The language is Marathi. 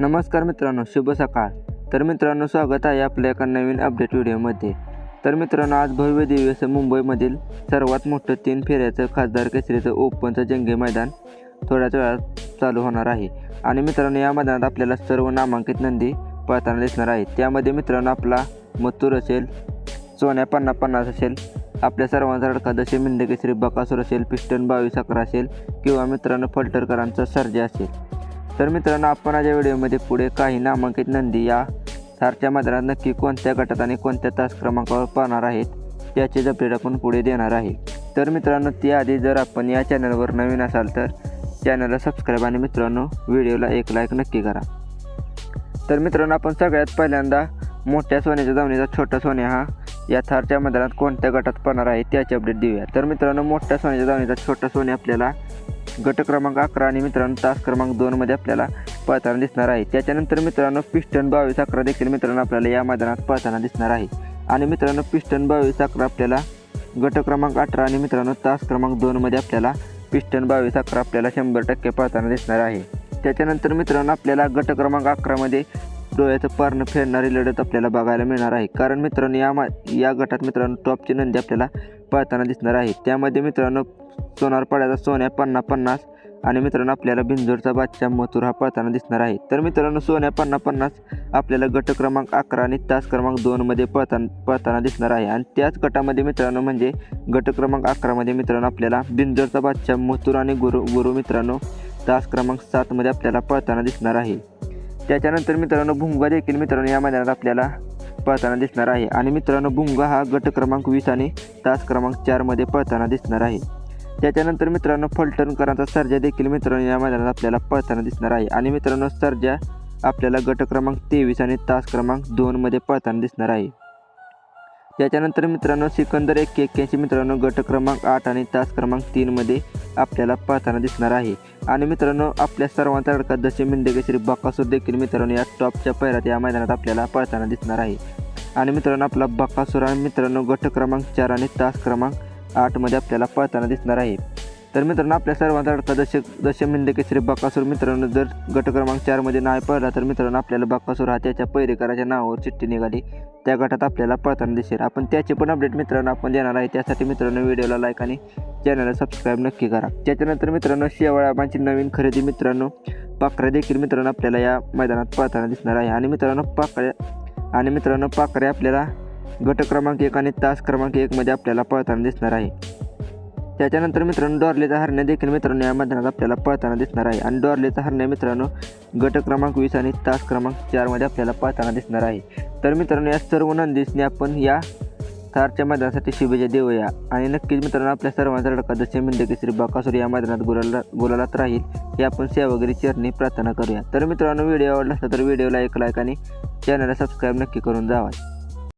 नमस्कार मित्रांनो शुभ सकाळ. तर मित्रांनो स्वागत आहे आपल्या एका नवीन अपडेट व्हिडिओमध्ये. तर मित्रांनो आज भव्य दिव्य मुंबईमधील सर्वात मोठं तीन फेऱ्याचं खासदार केसरीचं ओपनचं जंगे मैदान थोड्याच वेळात चालू होणार आहे. आणि मित्रांनो या मैदानात आपल्याला सर्व नामांकित नंदी पळताना दिसणार आहे त्यामध्ये मित्रांनो आपला मथुर असेल सोन्या पन्ना पन्नास असेल आपल्या सर्वांचा अडका जसे मिंडकेसरी बकासूर असेल पिस्टन बावीस अकरा असेल किंवा मित्रांनो फलटरकरांचा सर्जा असेल. तर मित्रांनो आपण आज या व्हिडिओमध्ये पुढे काही नामांकित नंदी या थारच्या मैदानात नक्की कोणत्या गटात आणि कोणत्या तास क्रमांकावर पाहणार आहेत याची अपडेट आपण पुढे देणार आहे. तर मित्रांनो त्याआधी जर आपण या चॅनलवर नवीन असाल तर चॅनलला सबस्क्राईब आणि मित्रांनो व्हिडिओला एक लाईक नक्की करा. तर मित्रांनो आपण सगळ्यात पहिल्यांदा मोठ्या सोन्याच्या जमिनीचा छोटा सोन्या हा या थारच्या मैदानात कोणत्या गटात पाहणार आहे त्याचे अपडेट देऊया. तर मित्रांनो मोठ्या सोन्याच्या जमिनीचा छोटा सोन्या आपल्याला गट क्रमांक अकरा आणि मित्रांनो तास क्रमांक दोनमध्ये आपल्याला पळताना दिसणार आहे. त्याच्यानंतर मित्रांनो पिस्टन बावीस अकरा देखील मित्रांनो आपल्याला या मैदानात पळताना दिसणार आहे. आणि मित्रांनो पिस्टन बावीस अकरा आपल्याला गट क्रमांक अठरा आणि मित्रांनो तास क्रमांक दोनमध्ये आपल्याला पिस्टन बावीस अकरा आपल्याला शंभर टक्के पळताना दिसणार आहे. त्याच्यानंतर मित्रांनो आपल्याला गट क्रमांक अकरामध्ये डोळ्याचं पारणं फेडणारी लढत आपल्याला बघायला मिळणार आहे. कारण मित्रांनो या मा या गटात मित्रांनो टॉपची नंदी आपल्याला पळताना दिसणार आहे. त्यामध्ये मित्रांनो सोनार पाड्याचा सोन्या पन्ना पन्नास आणि मित्रांनो आपल्याला बिंजोरचा बादशाह मथुर हा पळताना दिसणार आहे. तर मित्रांनो सोन्या पन्ना पन्नास आपल्याला गट क्रमांक अकरा आणि तास क्रमांक दोनमध्ये पळताना पळताना दिसणार आहे. आणि त्याच गटामध्ये मित्रांनो म्हणजे गट क्रमांक अकरामध्ये मित्रांनो आपल्याला बिंजोरचा बादशाह मथुर आणि गुरु गुरु मित्रांनो तास क्रमांक सातमध्ये आपल्याला पळताना दिसणार आहे. त्याच्यानंतर मित्रांनो भुंगा देखील मित्रांनो या मैदानात आपल्याला पळताना दिसणार आहे. आणि मित्रांनो भुंगा हा गट क्रमांक वीस आणि तास क्रमांक चारमध्ये पळताना दिसणार आहे. त्याच्यानंतर मित्रांनो फलटणकरांचा सर्जा देखील मित्रांनो या मैदानात आपल्याला पळताना दिसणार आहे. आणि मित्रांनो सर्जा आपल्याला गट क्रमांक तेवीस आणि तास क्रमांक दोनमध्ये पळताना दिसणार आहे. त्याच्यानंतर मित्रांनो सिकंदर एक एक्क्याऐंशी मित्रांनो गट क्रमांक आठ आणि तास क्रमांक तीनमध्ये आपल्याला पाहताना दिसणार आहे. आणि मित्रांनो आपल्या सर्वांचा लडका दशे श्री बकासूर देखील मित्रांनो या टॉपच्या पैरात या मैदानात आपल्याला पाहताना दिसणार आहे. आणि मित्रांनो आपला बकासूर आणि मित्रांनो गट क्रमांक चार आणि तास क्रमांक आठमध्ये आपल्याला पाहताना दिसणार आहे. तर मित्रांनो आपल्या सर्वांचा अडका दश दश मिंडेकेसरी बाकासूर मित्रांनो जर गट क्रमांक चारमध्ये नाही पळला तर मित्रांनो आपल्याला बाकासूर हा त्याच्या पैरेकराच्या नावावर चिठ्ठी निघाली. त्या गटात आपल्याला पळताना दिसेल. आपण त्याचे पण अपडेट मित्रांनो आपण देणार आहे. त्यासाठी मित्रांनो व्हिडिओला लाईक आणि चॅनलला सबस्क्राईब नक्की करा. त्याच्यानंतर मित्रांनो शेवाळाबांची नवीन खरेदी मित्रांनो पाखऱ्या देखील मित्रांनो आपल्याला या मैदानात पळताना दिसणार आहे. आणि मित्रांनो पाकळ्या आणि मित्रांनो पाखऱ्या आपल्याला गट क्रमांक एक आणि तास क्रमांक एकमध्ये आपल्याला पळताना दिसणार आहे. त्याच्यानंतर मित्रांनो डॉर्लेचा हरण्या देखील मित्रांनो या मैदानात आपल्याला पळताना दिसणार आहे. आणि डॉर्लेचा हरण्या मित्रांनो गट क्रमांक वीस आणि तास क्रमांक चारमध्ये आपल्याला पळताना दिसणार आहे. तर मित्रांनो या सर्व नंदीसने आपण या थारच्या मैदानासाठी शुभेच्छा देऊया. आणि नक्कीच मित्रांनो आपल्या सर्वांचा लडका जसे मिंद केसरी बाकासूर या मैदानात गुलाला गुलालात राहील हे आपण सेवागिरी चरणी प्रार्थना करूया. तर मित्रांनो व्हिडिओ आवडला असला तर व्हिडिओला एक लाईक आणि चॅनलला सबस्क्राईब नक्की करून जावा.